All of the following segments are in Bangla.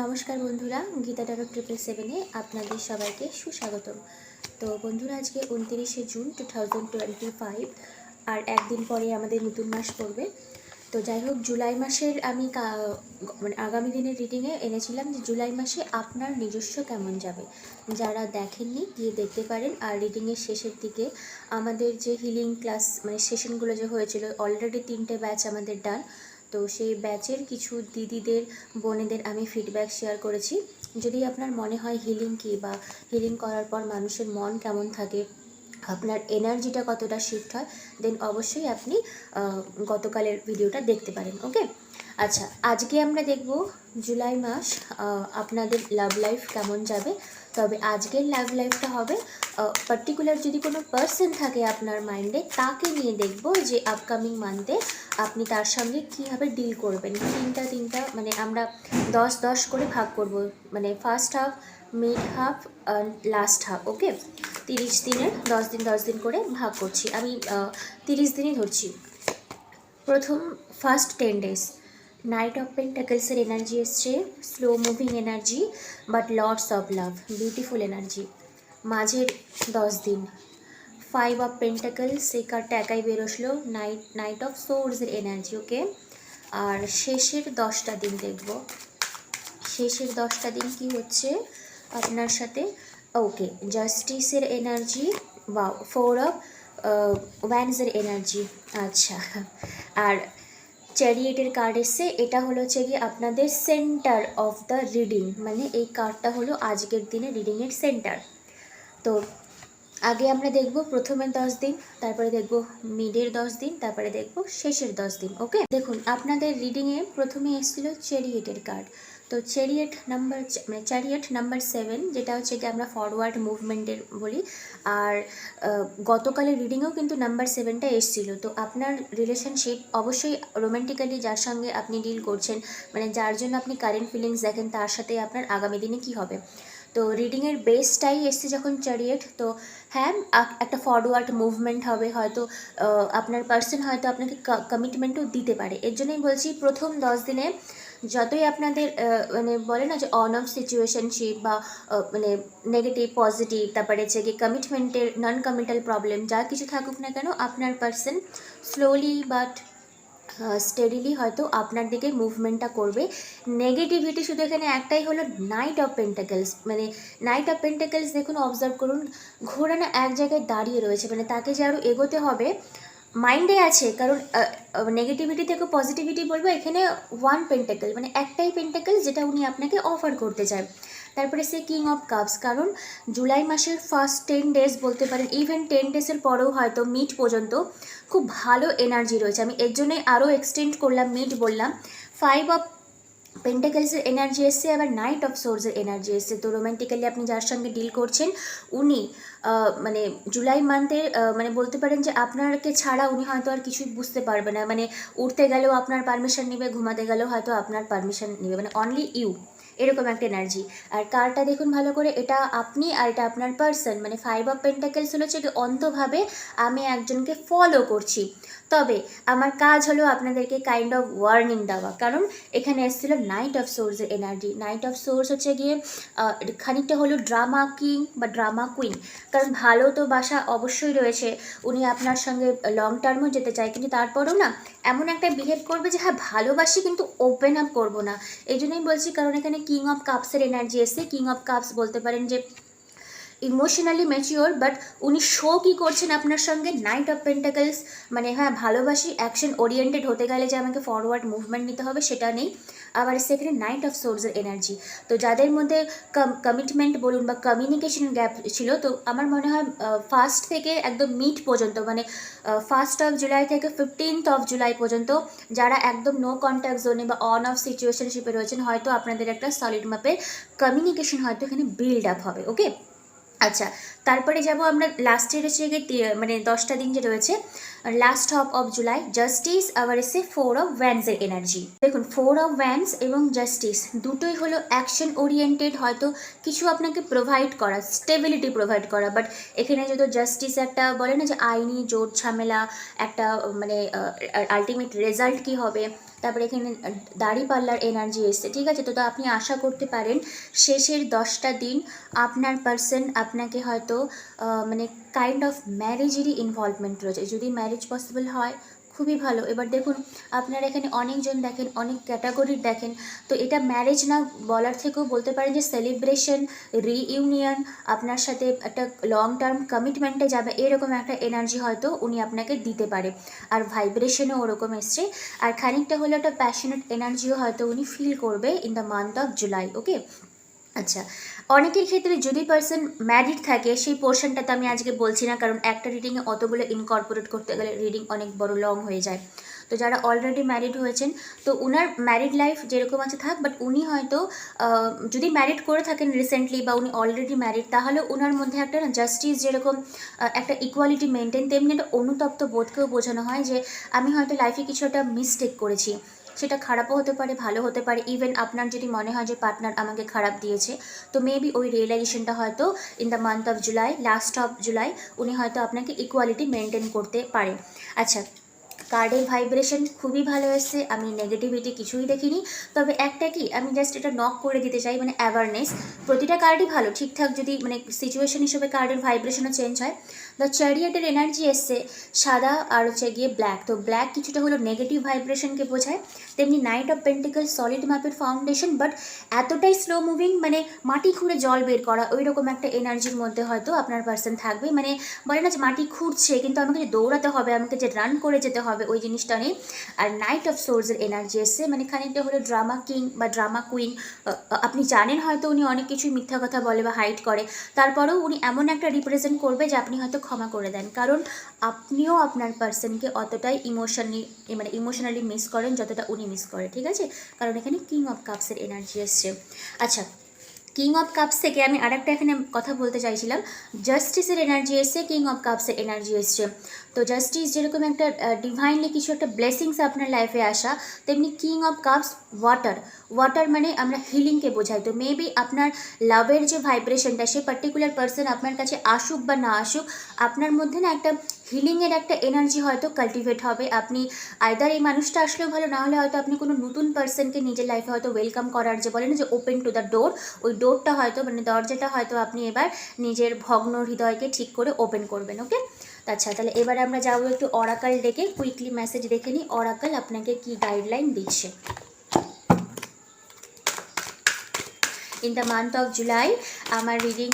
নমস্কার বন্ধুরা, গীতা টারো ট্রিপল সেভেনে আপনাদের সবাইকে সুস্বাগতম। তো বন্ধুরা, আজকে উনতিরিশে June two thousand twenty five, আর একদিন পরে আমাদের নতুন মাস পড়বে। তো যাই হোক, জুলাই মাসের আমি মানে আগামী দিনের রিডিংয়ে এনেছিলাম যে জুলাই মাসে আপনার নিজস্ব কেমন যাবে। যারা দেখেননি, গিয়ে দেখতে পারেন। আর রিডিংয়ের শেষের দিকে আমাদের যে হিলিং ক্লাস মানে সেশনগুলো যে হয়েছিল অলরেডি তিনটে ব্যাচ আমাদের ডান তো সেই ব্যাচের কিছু দিদিদের, বোনেদের আমি ফিডব্যাক শেয়ার করেছি। যদি আপনার মনে হয় হিলিং কী বা হিলিং করার পর মানুষের মন কেমন থাকে, আপনার এনার্জিটা কতটা শিফট হয় দেন অবশ্যই আপনি গতকালের ভিডিওটা দেখতে পারেন ওকে আচ্ছা আজকে আমরা দেখব জুলাই মাস আপনাদের লাভ লাইফ কেমন যাবে। তবে আজকের লাভ লাইফটা হবে পার্টিকুলার যদি কোনো পার্সন থাকে আপনার মাইন্ডে তাকে নিয়ে দেখব যে আপকামিং মান্থে আপনি তার সঙ্গে কীভাবে ডিল করবেন। তিনটা তিনটা মানে আমরা দশ দশ করে ভাগ করব মানে first half mid half last half okay তিরিশ দিনের, দশ দিন দশ দিন করে ভাগ করছি। আমি তিরিশ দিনই ধরছি। প্রথম first ten days knight of পেন্টাকেলসের energy এসছে slow moving energy but lords of love beautiful energy মাঝের দশ দিন। ফাইভ অফ পেন্টাকেলস এই কার্ডটা একাই বেরোসলো নাইট নাইট অফ সোর্সের এনার্জি ওকে আর শেষের দশটা দিন দেখব। শেষের দশটা দিন কি হচ্ছে? আপনার সাথে ওকে জাস্টিসের এনার্জি বা ফোর অফ ওয়ান্সের এনার্জি আচ্ছা। আর চ্যারিয়েটের কার্ড এসছে। এটা হলো হচ্ছে গিয়ে আপনাদের সেন্টার অফ দ্য রিডিং মানে এই কার্ডটা হলো আজকের দিনে রিডিংয়ের সেন্টার তো আগে আমরা দেখব প্রথমের দশ দিন, তারপরে দেখব মিডের দশ দিন, তারপরে দেখব শেষের দশ দিন ওকে দেখুন, আপনাদের রিডিংয়ে প্রথমে এসেছিল চেরিয়েটের কার্ড তো চেরিয়েট নাম্বার মানে চ্যারিয়েট নাম্বার সেভেন যেটা হচ্ছে কি আমরা ফরওয়ার্ড মুভমেন্টের বলি। আর গতকালের রিডিংয়েও কিন্তু নাম্বার সেভেনটা এসেছিল। তো আপনার রিলেশনশিপ অবশ্যই রোমান্টিক্যালি যার সঙ্গে আপনি ডিল করছেন মানে যার জন্য আপনি কারেন্ট ফিলিংস দেখেন, তার সাথে আপনার আগামী দিনে কি হবে। তো রিডিংয়ের বেসটাই এসছে যখন চ্যারিয়েট তো হ্যাঁ একটা ফরওয়ার্ড মুভমেন্ট হবে, হয়তো আপনার পার্সন হয়তো আপনাকে কমিটমেন্টও দিতে পারে। এর জন্যই বলছি, প্রথম দশ দিনে যতই আপনাদের মানে বলে না যে অন অফ সিচুয়েশনশিপ বা মানে নেগেটিভ পজিটিভ তারপরে হচ্ছে কি কমিটমেন্টের নন কমিটাল প্রবলেম যা কিছু থাকুক না কেন আপনার পার্সন স্লোলি বাট স্টেডিলি হয়তো আপনার দিকে মুভমেন্টটা করবে। নেগেটিভিটি শুধু এখানে একটাই হলো নাইট অফ পেন্টাকেলস মানে নাইট অফ পেন্টাকেলস দেখুন অবজার্ভ করুন ঘোড়া না এক জায়গায় দাঁড়িয়ে রয়েছে মানে তাকে যে আরও এগোতে হবে মাইন্ডে আছে, কারণ নেগেটিভিটি থেকে পজিটিভিটি বলব, এখানে ওয়ান পেন্টাকেল মানে একটাই পেন্টাকেল যেটা উনি আপনাকে অফার করতে চায় তারপরে সে কিং অফ কাপস কারণ জুলাই মাসের ফার্স্ট টেন ডেজ বলতে পারেন ইভেন টেন ডেজের পরেও হয়তো মিট পর্যন্ত খুব ভালো এনার্জি রয়েছে। আমি এর জন্যই আরও এক্সটেন্ড করলাম মিট বললাম। ফাইভ অফ পেন্টাকেলসের এনার্জি এসছে, আবার নাইট অফ সোর্সের এনার্জি এসছে। তো রোম্যান্টিক্যালি আপনি যার সঙ্গে ডিল করছেন, উনি মানে জুলাই মান্থে মানে বলতে পারেন যে আপনাকে ছাড়া উনি হয়তো আর কিছুই বুঝতে পারবে না। মানে উঠতে গেলেও আপনার পারমিশন নেবে, ঘুমাতে গেলেও হয়তো আপনার পারমিশন নেবে। মানে অনলি ইউ এরকম একটা এনার্জি আর কারটা দেখুন ভালো করে, এটা আপনি আর এটা আপনার পার্সন মানে ফাইভ অফ পেন্টাকেলস হলো হচ্ছে অন্তভাবে আমি একজনকে ফলো করছি। তবে আমার কাজ হলো আপনাদেরকে কাইন্ড অফ ওয়ার্নিং দেওয়া। কারণ এখানে এসেছিল নাইট অফ সোর্সের এনার্জি নাইট অফ সোর্স হচ্ছে গিয়ে খানিকটা হলো ড্রামা কিং বা ড্রামা কুইন কারণ ভালো তো বাসা অবশ্যই রয়েছে। উনি আপনার সঙ্গে লং টার্মও যেতে চায়। কিন্তু তারপরেও না, এমন একটা বিহেভ করবে যে হ্যাঁ ভালোবাসি কিন্তু ওপেন আপ করব না। এই জন্যই বলছি, কারণ এখানে কিং অফ কাপসের এনার্জি এসে কিং অফ কাপস বলতে পারেন যে ইমোশনালি ম্যাচিওর বাট উনি শো কী করছেন আপনার সঙ্গে? নাইট অফ পেন্টাকেলস মানে হ্যাঁ ভালোবাসি অ্যাকশন ওরিয়েন্টেড হতে গেলে যে আমাকে ফরওয়ার্ড মুভমেন্ট নিতে হবে সেটা নেই। আবার সেখানে নাইট অফ সোর্সের এনার্জি তো যাদের মধ্যে কমিটমেন্ট বলুন বা কমিউনিকেশন গ্যাপ ছিল, তো আমার মনে হয় ফার্স্ট থেকে একদম মিড পর্যন্ত মানে ফার্স্ট অফ জুলাই থেকে ফিফটিন্থ অফ জুলাই পর্যন্ত যারা একদম নো কন্ট্যাক্ট জোনে বা অন অফ সিচুয়েশনশিপে রয়েছেন, হয়তো আপনাদের একটা সলিড মাপের কমিউনিকেশন হয়তো এখানে বিল্ড আপ হবে ওকে আচ্ছা তারপরে যাব আমরা লাস্টের হচ্ছে গিয়ে মানে দশটা দিন যে রয়েছে last half of July justice আবার এসে ফোর অফ ভ্যান্সের এনার্জি দেখুন ফোর অফ ভ্যান্স এবং জাস্টিস দুটোই হলো অ্যাকশন ওরিয়েন্টেড হয়তো কিছু আপনাকে প্রোভাইড করা স্টেবিলিটি প্রোভাইড করা বাট এখানে যদি জাস্টিস একটা বলে না যে আইনি জোর ঝামেলা, একটা মানে আলটিমেট রেজাল্ট কি হবে তারপরে এখানে দাড়ি পাল্লার এনার্জি এসছে। ঠিক আছে? তো তো আপনি আশা করতে পারেন, শেষের দশটা দিন আপনার পার্সন আপনাকে হয়তো মানে কাইন্ড অফ ম্যারেজেরই ইনভলভমেন্ট রয়েছে। যদি ম্যারেজ পসিবল হয় খুবই ভালো। এবার দেখুন, আপনারা এখানে অনেকজন দেখেন, অনেক ক্যাটাগরির দেখেন। তো এটা ম্যারেজ না বলার থেকেও বলতে পারেন যে সেলিব্রেশন রিইউনিয়ন আপনার সাথে একটা লং টার্ম কমিটমেন্টে যাবে, এরকম একটা এনার্জি হয়তো উনি আপনাকে দিতে পারে। আর ভাইব্রেশনও ওরকম এসছে। আর খানিকটা হলে একটা প্যাশনেট এনার্জিও হয়তো উনি ফিল করবে in the month of July okay আচ্ছা অনেকের ক্ষেত্রে যদি পার্সন ম্যারিড থাকে, সেই পোর্শনটা তো আমি আজকে বলছি না, কারণ একটা রিডিংয়ে অতগুলো ইনকর্পোরেট করতে গেলে রিডিং অনেক বড় লং হয়ে যায়। তো যারা অলরেডি ম্যারিড হয়েছেন, তো উনার ম্যারিড লাইফ যেরকম আছে থাক বাট উনি হয়তো যদি ম্যারিড করে থাকেন রিসেন্টলি বা উনি অলরেডি ম্যারিড তাহলে ওনার মধ্যে একটা না জাস্টিস যেরকম একটা ইকুয়ালিটি মেনটেন তেমনি একটা অনুতপ্ত বোধকেও বোঝানো হয় যে, আমি হয়তো লাইফে কিছু একটা মিস্টেক করেছি। সেটা খারাপও হতে পারে, ভালো হতে পারে। ইভেন আপনার যদি মনে হয় যে পার্টনার আমাকে খারাপ দিয়েছে, তো মেবি ওই রিয়েলাইজেশনটা হয়তো in the month of July last of July উনি হয়তো আপনাকে ইকুয়ালিটি মেনটেন করতে পারে আচ্ছা কার্ডের ভাইব্রেশন খুবই ভালো এসছে, আমি নেগেটিভিটি কিছুই দেখিনি। তবে একটা কি, আমি জাস্ট এটা নক করে দিতে চাই মানে অ্যাওয়ারনেস প্রতিটা কার্ডই ভালো, ঠিকঠাক যদি মানে সিচুয়েশন হিসেবে কার্ডের ভাইব্রেশনও চেঞ্জ হয় দ্য চ্যারিয়েটের এনার্জি এসছে সাদা আর হচ্ছে গিয়ে ব্ল্যাক তো ব্ল্যাক কিছুটা হলো নেগেটিভ ভাইব্রেশনকে বোঝায়। তেমনি নাইট অফ পেন্টিকল সলিড ম্যাপের ফাউন্ডেশন বাট এতটাই স্লো মুভিং মানে মাটি খুঁড়ে জল বের করা ওই রকম একটা এনার্জির মধ্যে হয়তো আপনার পার্সন থাকবে। মানে বলে না যে মাটি খুঁড়ছে, কিন্তু আমাকে যে দৌড়াতে হবে, আমাকে যে রান করে যেতে হবে, ওই জিনিসটা নেই। আর নাইট অফ সোর্সের এনার্জি এসছে মানে খানিকটা হলো ড্রামা কিং বা ড্রামা কুইন আপনি জানেন হয়তো উনি অনেক কিছুই মিথ্যা কথা বলে বা হাইট করে। তারপরেও উনি এমন একটা রিপ্রেজেন্ট করবে যে আপনি হয়তো ক্ষমা করে দেন। কারণ আপনিও আপনার পার্সনকে অতটাই ইমোশনালি মানে ইমোশনালি মিস করেন যতটা উনি মিস করে, ঠিক আছে? কারণ এখানে কিং অফ কাপসের এনার্জি এসছে আচ্ছা কিং অফ কাপস থেকে আমি আরেকটা এখানে কথা বলতে চাইছিলাম। জাস্টিসের এনার্জি এসছে কিং অফ কাপসের এনার্জি এসছে। তো জাস্টিস যেরকম একটা ডিভাইনলি কিছু একটা ব্লেসিংস আপনার লাইফে আসা, তেমনি king of cups water water মানে আমরা হিলিংকে বোঝাই। তো মেবি আপনার লাভের যে ভাইব্রেশনটা সে পার্টিকুলার পার্সন আপনার কাছে আসুক বা না আসুক, আপনার মধ্যে না একটা হিলিংয়ের একটা এনার্জি হয়তো কাল্টিভেট হবে। আপনি আইদার এই মানুষটা আসলেও ভালো, না হলে হয়তো আপনি কোনো নতুন পার্সনকে নিজের লাইফে হয়তো ওয়েলকাম করার যে বলেন যে ওপেন টু দ্য ডোর ওই ডোরটা হয়তো মানে দরজাটা হয়তো আপনি এবার নিজের ভগ্ন হৃদয়কে ঠিক করে ওপেন করবেন ওকে আচ্ছা তাহলে এবার আমরা যাব একটু অরাকাল ডেকে কুইকলি মেসেজ দেখে নিই। অরাকাল আপনাকে কি গাইডলাইন দিচ্ছে? In the month of July আমার রিডিং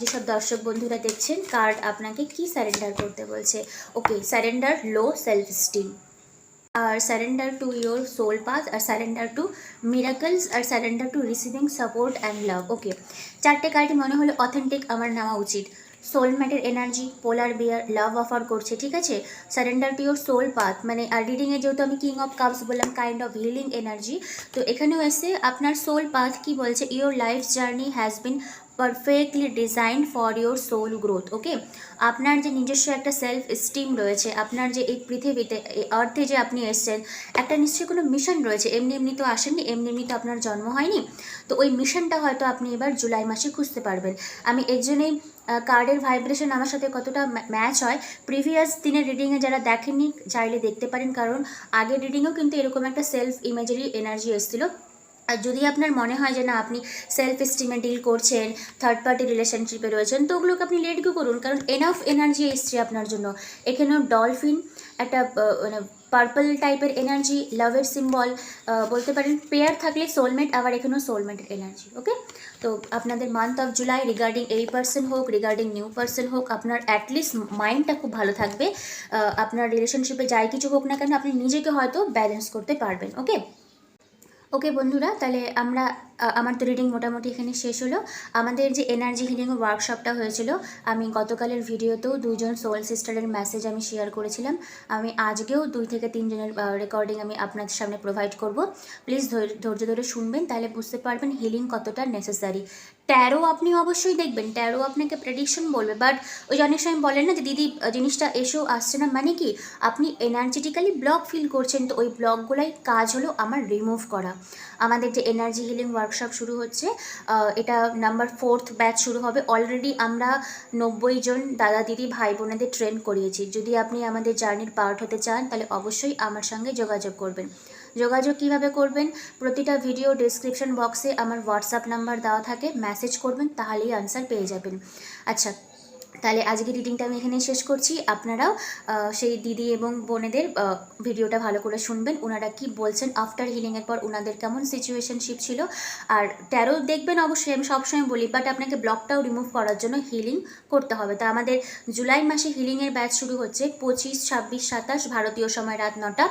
যেসব দর্শক বন্ধুরা দেখছেন কার্ড আপনাকে কি সারেন্ডার করতে বলছে? Okay surrender low self esteem R surrender to your soul path R surrender to miracles R surrender to receiving support and love okay চারটে কার্ডই মনে হলো অথেন্টিক আমার নেওয়া উচিত। সোলমেটের এনার্জি পোলার বিয়ার লাভ অফার করছে, ঠিক আছে? Surrender to your soul path মানে আর রিডিংয়ে যেহেতু আমি কিং অফ কাপস বললাম কাইন্ড অফ হিলিং এনার্জি তো এখানেও এসে আপনার সোল পাথ কি বলছে? Your life journey has been perfectly design for your soul growth okay আপনার যে নিজস্ব একটা সেলফ স্টিম রয়েছে, আপনার যে এই পৃথিবীতে, এই অর্থে যে আপনি এসছেন, একটা নিশ্চয়ই কোনো মিশন রয়েছে। এমনি এমনি তো আসেননি, এমনি এমনি তো আপনার জন্ম হয়নি। তো ওই মিশনটা হয়তো আপনি এবার জুলাই মাসে খুঁজতে পারবেন। আমি এর জন্যই কার্ডের ভাইব্রেশন আমার সাথে কতটা ম্যাচ হয় প্রিভিয়াস দিনের রিডিংয়ে যারা দেখেননি, চাইলে দেখতে পারেন। কারণ আগের রিডিংয়েও কিন্তু এরকম একটা সেলফ ইমেজারি এনার্জি এসেছিল। আর যদি আপনার মনে হয় যে না, আপনি সেলফ এস্টিমে ডিল করছেন থার্ড পার্টি রিলেশনশিপে রয়েছেন, তো ওগুলোকে আপনি লেট করুন। কারণ এনাফ এনার্জি এসছে আপনার জন্য। এখানেও ডলফিন একটা মানে পার্পল টাইপের এনার্জি লাভের সিম্বল বলতে পারেন পেয়ার থাকলে সোলমেট আবার এখানেও সোলমেটের এনার্জি ওকে তো আপনাদের মান্থ অফ জুলাই রিগার্ডিং এই পার্সন হোক রিগার্ডিং নিউ পার্সন হোক, আপনার অ্যাটলিস্ট মাইন্ডটা খুব ভালো থাকবে। আপনার রিলেশনশিপে যাই কিছু হোক না কেন, আপনি নিজেকে হয়তো ব্যালেন্স করতে পারবেন ওকে ওকে বন্ধুরা তাহলে আমরা আমার তো রিডিং মোটামুটি এখানে শেষ হলো। আমাদের যে এনার্জি হিলিং ওয়ার্কশপটা হয়েছিল, আমি গতকালের ভিডিওতেও দুইজন সোল সিস্টারের মেসেজ আমি শেয়ার করেছিলাম। আমি আজকেও দুই থেকে তিনজনের রেকর্ডিং আমি আপনাদের সামনে প্রোভাইড করব। প্লিজ ধৈর্য ধরে শুনবেন, তাহলে বুঝতে পারবেন হিলিং কতটা নেসেসারি ট্যারো আপনি অবশ্যই দেখবেন ট্যারো আপনাকে প্রেডিকশন বলবে বাট ওই অনেক সময় বলেন না যে, দিদি, জিনিসটা এসেও আসছে না। মানে কি? আপনি এনার্জেটিক্যালি ব্লক ফিল করছেন, তো ওই ব্লকগুলাই কাজ হলো আমার রিমুভ করা। আমাদের যে এনার্জি হিলিং ওয়ার্কশপ শুরু হচ্ছে। এটা নাম্বার ফোর্থ ব্যাচ শুরু হবে। অলরেডি আমরা নব্বই জন দাদা, দিদি, ভাই, বোনেদের ট্রেন করিয়েছি। যদি আপনি আমাদের জার্নির পার্ট হতে চান, তাহলে অবশ্যই আমার সঙ্গে যোগাযোগ করবেন। যোগাযোগ কীভাবে করবেন? প্রতিটা ভিডিও ডিসক্রিপশন বক্সে আমার হোয়াটসঅ্যাপ নাম্বার দেওয়া থাকে। মেসেজ করবেন, তাহলেই আনসার পেয়ে যাবেন। আচ্ছা তাহলে আজকে রিডিংটা আমি এখানে শেষ করছি। আপনারাও সেই দিদি এবং বোনেদের ভিডিওটা ভালো করে শুনবেন। ওনারা কি বলছেন আফটার হিলিংয়ের পর ওনাদের কেমন সিচুয়েশনশিপ ছিল। আর ট্যারো দেখবেন অবশ্যই, আমি সবসময় বলি বাট আপনাকে ব্লকটাও রিমুভ করার জন্য হিলিং করতে হবে। তা আমাদের জুলাই মাসে হিলিংয়ের ব্যাচ শুরু হচ্ছে পঁচিশ, ছাব্বিশ, সাতাশ, ভারতীয় সময় রাত নটা।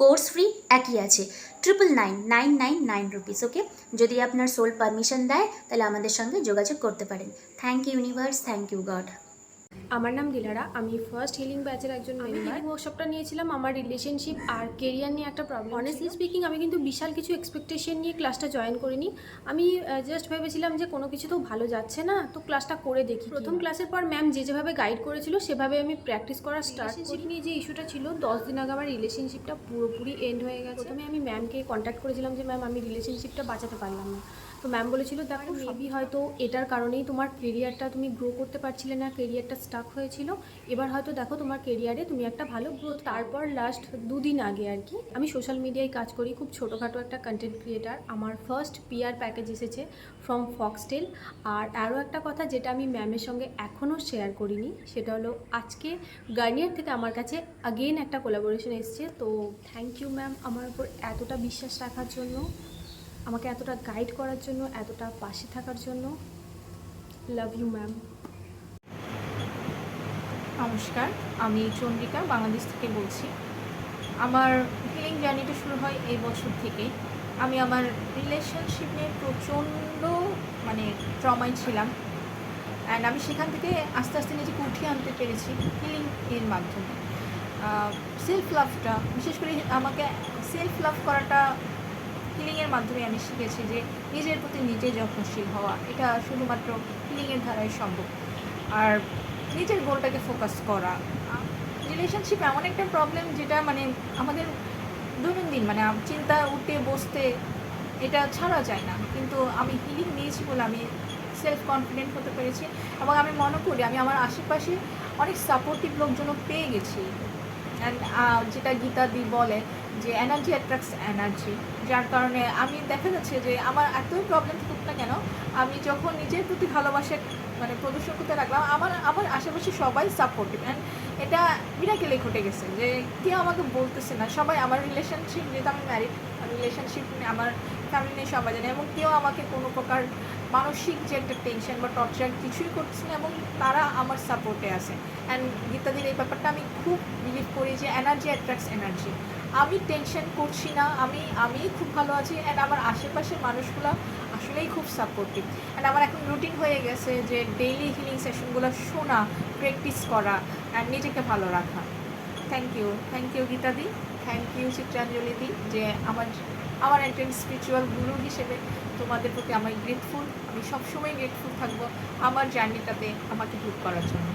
কোর্স ফ্রি একই আছে। Triple nine nine nine nine rupees okay যদি আপনার সোল পারমিশন দেয়, তাহলে আমাদের সঙ্গে যোগাযোগ করতে পারেন। Thank you universe thank you God আমার নাম দিলারা আমি ফার্স্ট হিলিং ব্যাচের একজন মেম্বার ওয়ার্কশপটা নিয়েছিলাম। আমার রিলেশনশিপ আর কেরিয়ার নিয়ে একটা প্রবলেম অনেস্টলি স্পিকিং আমি কিন্তু বিশাল কিছু এক্সপেকটেশন নিয়ে ক্লাসটা জয়েন করিনি। আমি জাস্ট ভেবেছিলাম যে কোনো কিছু তো ভালো যাচ্ছে না তো ক্লাসটা করে দেখি। প্রথম ক্লাসের পর ম্যাম যে যেভাবে গাইড করেছিল সেভাবে আমি প্র্যাকটিস করা স্টার্ট করি। নিয়ে যে ইস্যুটা ছিল দশ দিন আগে আমার রিলেশনশিপটা পুরোপুরি এন্ড হয়ে গেছে। প্রথমে আমি ম্যামকে কন্ট্যাক্ট করেছিলাম যে ম্যাম আমি রিলেশনশিপটা বাঁচাতে পারলাম না। তো ম্যাম বলেছিল দেখো মেবি হয়তো এটার কারণেই তোমার কেরিয়ারটা তুমি গ্রো করতে পারছিলে না কেরিয়ারটা স্টাক হয়েছিল। এবার হয়তো দেখো তোমার কেরিয়ারে তুমি একটা ভালো গ্রোথ তারপর লাস্ট দুদিন আগে আর কি আমি সোশ্যাল মিডিয়ায় কাজ করি খুব ছোটোখাটো একটা কন্টেন্ট ক্রিয়েটার আমার ফার্স্ট পিআর প্যাকেজ এসেছে ফ্রম ফক্সটেল আর আরও একটা কথা যেটা আমি ম্যামের সঙ্গে এখনও শেয়ার করিনি সেটা হলো আজকে গার্নিয়ার থেকে আমার কাছে আগেন একটা কোলাবোরেশন এসছে। তো থ্যাংক ইউ ম্যাম আমার উপর এতটা বিশ্বাস রাখার জন্য। আমাকে এতটা গাইড করার জন্য, এতটা পাশে থাকার জন্য। লাভ ইউ ম্যাম নমস্কার, আমি চন্দ্রিকা, বাংলাদেশ থেকে বলছি। আমার হিলিং জার্নিটা শুরু হয় এই বছর থেকে আমি আমার রিলেশনশিপ নিয়ে প্রচণ্ড মানে ট্রমায় ছিলাম। অ্যান্ড আমি সেখান থেকে আস্তে আস্তে নিজেকে উঠিয়ে আনতে পেরেছি হিলিং এর মাধ্যমে। সেলফ লাভটা বিশেষ করে আমাকে সেলফ লাভ করাটা হিলিংয়ের মাধ্যমে আমি শিখেছি যে নিজের প্রতি নিজে যত্নশীল হওয়া, এটা শুধুমাত্র হিলিংয়ের ধারায় সম্ভব। আর নিজের গোলটাকে ফোকাস করা রিলেশনশিপ এমন একটা প্রবলেম যেটা মানে আমাদের দৈনন্দিন মানে চিন্তা, উঠে, বসতে এটা ছাড়া যায় না। কিন্তু আমি হিলিং নিয়েছি বলে আমি সেলফ কনফিডেন্ট হতে পেরেছি এবং আমি মনে করি আমি আমার আশেপাশে অনেক সাপোর্টিভ লোকজনও পেয়ে গেছি। অ্যান্ড যেটা গীতা দি বলে যে এনার্জি অ্যাট্রাক্টস এনার্জি যার কারণে আমি দেখা যাচ্ছে যে আমার এতই প্রবলেম থাকুক না কেন, আমি যখন নিজের প্রতি ভালোবাসা মানে প্রদর্শন করতে লাগলাম, আমার আমার আশেপাশে সবাই সাপোর্টিভ অ্যান্ড এটা বিরাকেলে ঘটে গেছে যে কেউ আমাকে বলতেছে না। সবাই আমার রিলেশনশিপ যেহেতু আমি ম্যারিড রিলেশনশিপ নিয়ে, আমার ফ্যামিলি নিয়ে সবাই জানে এবং কেউ আমাকে কোনো প্রকার মানসিক যে একটা টেনশন বা টর্চার কিছুই করছে না এবং তারা আমার সাপোর্টে আছে। অ্যান্ড গীতাদির এই ব্যাপারটা আমি খুব বিলিভ করি যে এনার্জি অ্যাট্রাক্টস এনার্জি আমি টেনশন করছি না, আমি আমি খুব ভালো আছি অ্যান্ড আমার আশেপাশের মানুষগুলো আসলেই খুব সাপোর্টিভ অ্যান্ড আমার এখন রুটিন হয়ে গেছে যে ডেইলি হিলিং সেশনগুলো শোনা প্র্যাকটিস করা অ্যান্ড নিজেকে ভালো রাখা। থ্যাংক ইউ থ্যাংক ইউ গীতাদি থ্যাংক ইউ চিত্রাঞ্জলি দি যে আমার আমার একজন স্পিরিচুয়াল গুরু হিসেবে তোমাদের প্রতি আমি গ্রেটফুল আমি সবসময় গ্রেটফুল থাকব আমার জার্নিটাতে আমাকে হেল্প করার জন্য।